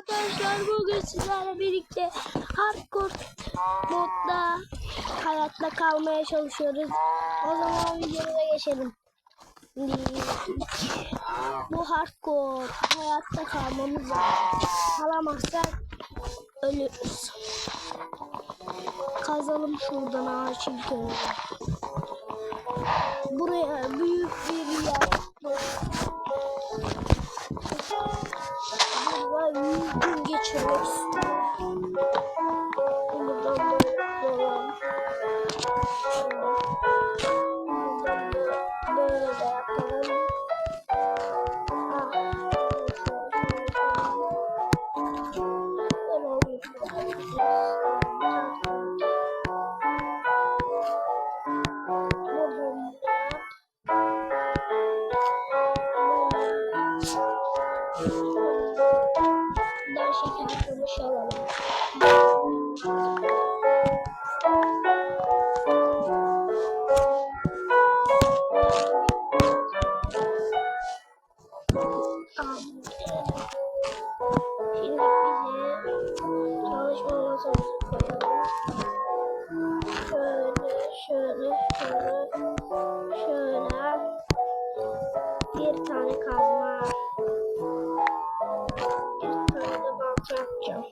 arkadaşlar bugün sizlerle birlikte hardcore modda hayatta kalmaya çalışıyoruz. O zaman videomuza geçelim. Bu hardcore hayatta kalmamız lazım. Kalamazsak ölürüz. Kazalım şuradan ağaç ilk. Buraya büyük bir yer. Burada bir gün geçirmek istiyorum. Bir tane kazma. Bir tane de balta yapacağım.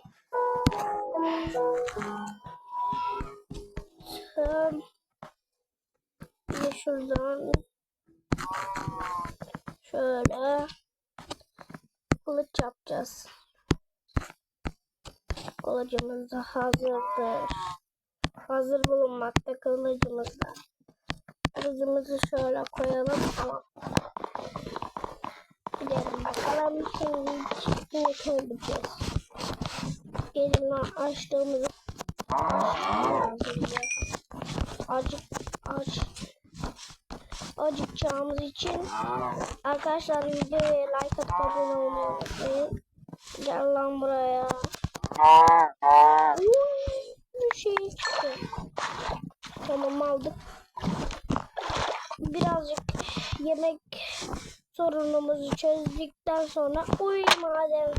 Tam de şuradan şöyle kılıç yapacağız. Kılıcımız da hazırdır. Hazır bulunmakta kılıcımız da. Kılıcımızı şöyle koyalım. Tamam. Gidelim bakalım şimdi ne koyacağız. Gelin açtığımızı acık aç acıkacağımız için arkadaşlar videoya like atıp abone olmayı unutmayın. Gel lan buraya. Bir şey çıktı. Tamam aldık. Birazcık yemek sorunumuzu çözdükten sonra uy madem.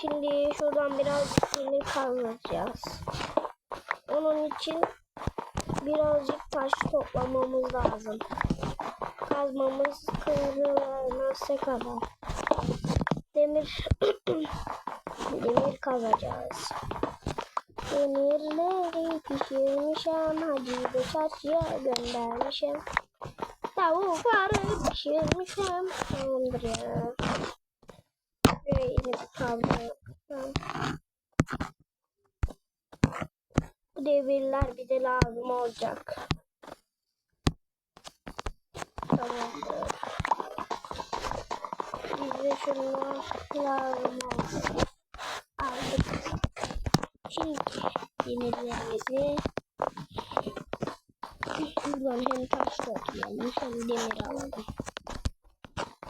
Şimdi şuradan birazcık demir kazacağız. Onun için birazcık taş toplamamız lazım. Kazmamız kırılana kadar. Demir demir kazacağız. Demirleri pişirmişim, hacı da çarşıya göndermişim. Tavukları pişirmişim. Tamamdır ya. Şöyle bir kaldı. Bu devirler bir de lazım olacak. Tamamdır. Bize şunlar lazım olacak. Aldık. Şimdi demirlerimizi buradan hem taş toplayalım hem demir alalım.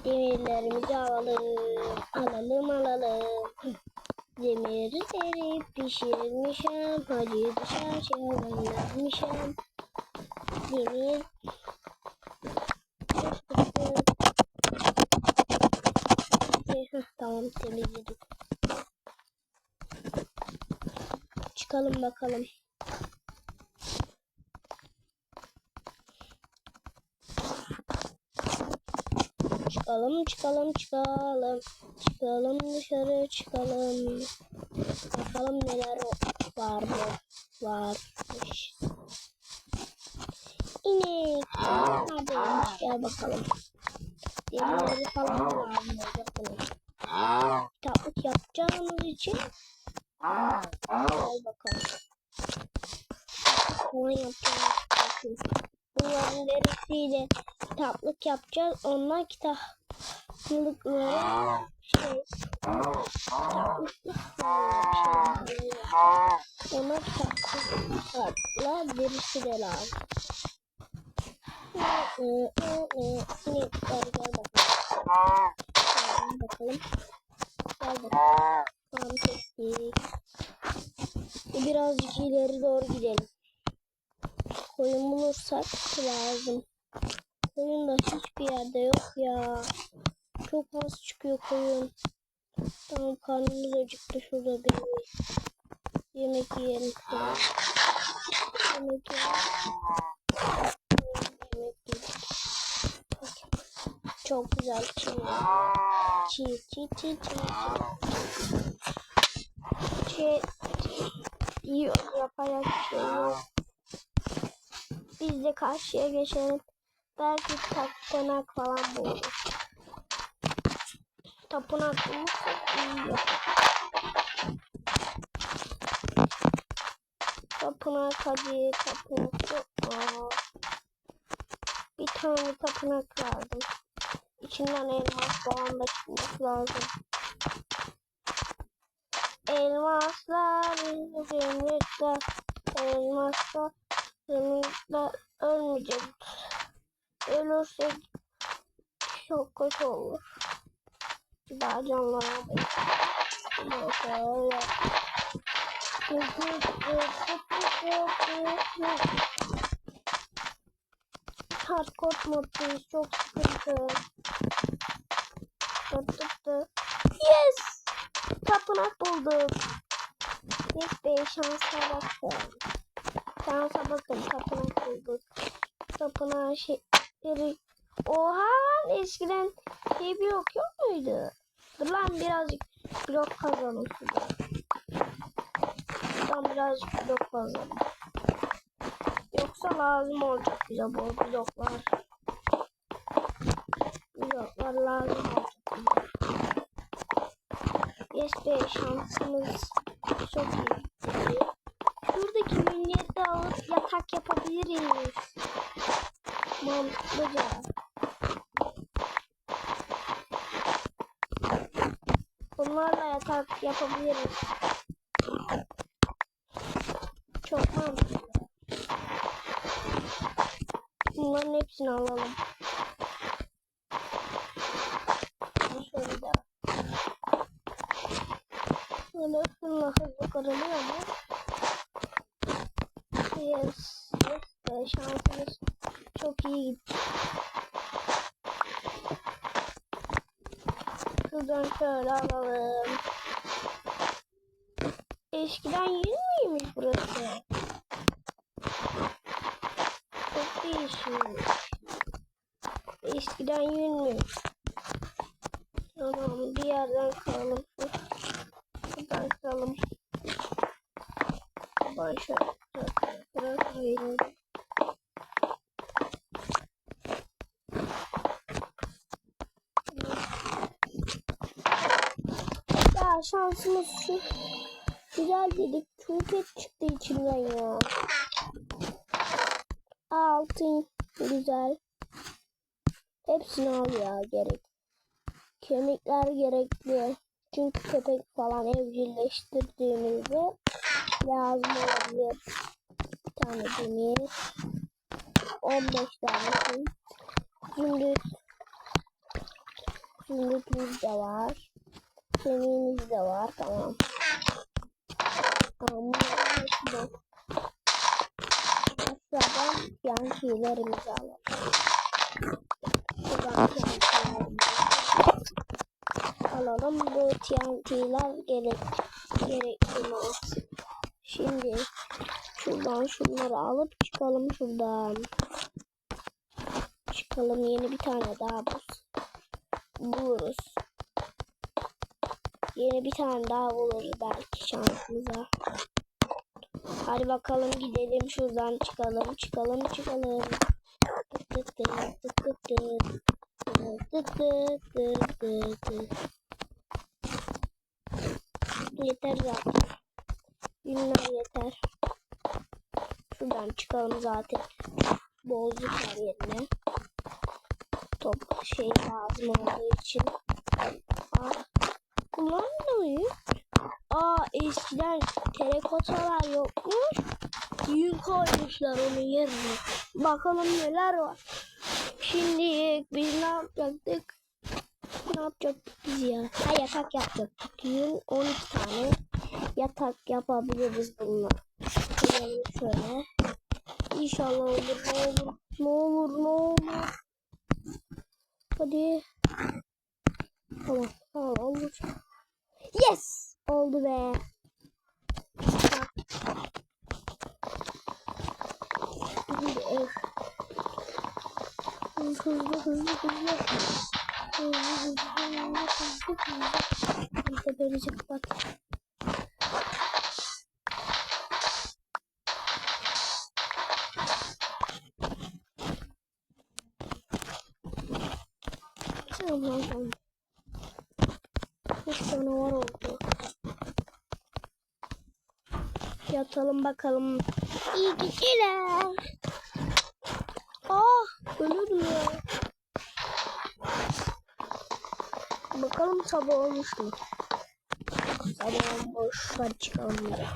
Demirlerimizi alalım. Alalım alalım. Demirleri pişirmişim. Hacı dışarıya göndermişim. Demir. Tamam temizledim. Çıkalım bakalım. Çıkalım çıkalım çıkalım. Çıkalım dışarı çıkalım. Bakalım neler var mı? Varmış. İnek. Hadi gel bakalım. Demirleri falan olacak bunun. Kitaplık yapacağımız için gel bakalım. Falan yapacağımız. Bunların derisiyle kitaplık yapacağız. Onlar kitaplıkları şey ona kitaplıkla derisi de lazım. Bakalım. Gel bakalım. Gel bakalım. Tamam kestik. Birazcık ileri doğru gidelim. Koyun bulursak lazım. Koyun da hiçbir yerde yok ya. Çok az çıkıyor koyun. Tamam karnımız acıktı. Şurada bir yemek yiyelim. Tamam. Yemek yiyelim. Çok güzel çiğ. Çiğ çiğ çiğ çiğ. Çiğ. Yiyor. Yapacak bir şey. Biz de karşıya geçelim. Belki tapınak falan buluruz. Tapınak bulursak iyi. Tapınak hadi tapınak yok. Bir tane tapınak lazım. İçinden elmas falan da çıkması lazım. Elmaslar, zümrütler, elmaslar, zümrütler ölmeyecek. Ölürsek çok kötü olur. Bir daha canlanamayız. Böyle. Hardcore moddayız. Çok sıkıntı. Tık. Yes! Tapınak bulduk. Yes be şansa bakın. Şansa bakın tapınak bulduk. Tapınağı şeyleri... Oha lan eskiden şey bir yok muydu? Dur lan birazcık blok kazalım şurada. Şuradan birazcık blok kazalım. Yoksa lazım olacak bize bu bloklar. Bloklar lazım olacak. Yes be şansımız çok iyi. Şuradaki millet de alıp yatak yapabiliriz. Mantıklıca. Bunlarla yatak yapabiliriz. Çok mantıklı. Bunların hepsini alalım. Şöyle de. Böyle şunla hızlı kırılıyor mu? Yes. Yes. Be, şansımız çok iyi gitti. Şuradan şöyle alalım. Eskiden yer miymiş burası? Çok değişmiş. Eskiden yünmüş. Tamam bir yerden kıralım. Buradan. Buradan şöyle bırak, bırakmayalım. Ya şansımız şu. Güzel dedik. Çulpet çıktı içinden ya. Altın güzel. Hepsini al ya gerek. Kemikler gerekli. Çünkü köpek falan evcilleştirdiğimizde lazım olabilir. Bir tane demir. 15 tane. Zümrüt. Zümrütümüz de var. Kemiğimiz de var. Tamam. De. Aşağıdan yan şeylerimizi alalım. Buradan alalım. Bu TNT'ler gerek, gerekmez. Şimdi şuradan şunları alıp çıkalım şuradan. Çıkalım yeni bir tane daha bul buluruz. Yeni bir tane daha buluruz belki şansımıza. Hadi bakalım gidelim şuradan çıkalım çıkalım çıkalım. Tık tık tık tık tık tık. Yeter zaten. Günler yeter. Şuradan çıkalım zaten. Bozduk her yerine. Top şey lazım olduğu için. Aa, kullanmıyor. Aa eskiden telekotalar yokmuş. Yün koymuşlar onun yerine. Bakalım neler var. Şimdi biz ne yapacaktık? Ne yapacaktık biz ya? Ha yatak yapacaktık. Yün 12 tane yatak yapabiliriz bununla. Koyalım şöyle. İnşallah olur ne olur. Ne olur ne olur. Hadi. Tamam tamam olur. Yes. Oldu be. Hızlı hızlı hızlı hızlı. Hızlı hızlı hızlı hızlı hızlı. Bize böylece bak. Allah'ım. 60 canavar oldu. Yatalım bakalım. İyi geceler. Ah ölürüm ya. Bakalım sabah olmuş mu? Sabah olmuş. Hadi çıkalım. Ya.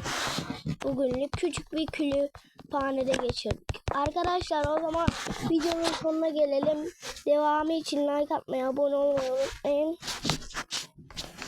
Bugünlük küçük bir külü panede geçirdik. Arkadaşlar o zaman videonun sonuna gelelim. Devamı için like atmayı, abone olmayı unutmayın.